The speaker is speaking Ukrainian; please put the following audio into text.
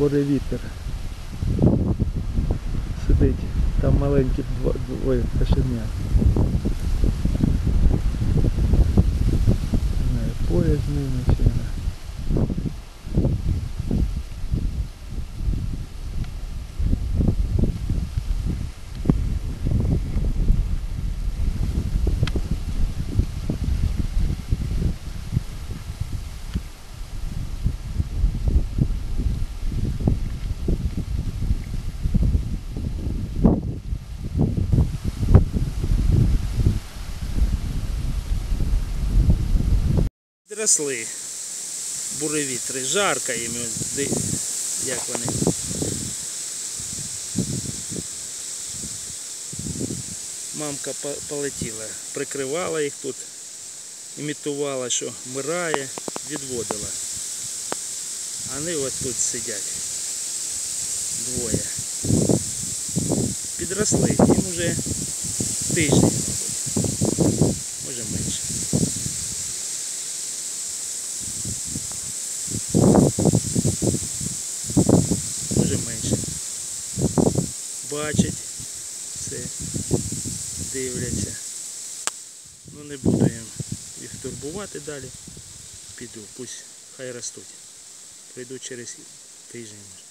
буревітер. Сидить. Там маленькі двоє знаю, пояс з ними чи не. Підросли буревітри, жарко їм, як вони. Мамка полетіла, прикривала їх тут, імітувала, що вмирає, відводила. А вони от тут сидять. Двоє. Підросли, їм уже тиждень, може менше. Бачать все, дивляться. Ну не буду їм їх турбувати далі. Піду, пусть хай ростуть. Прийду через тиждень.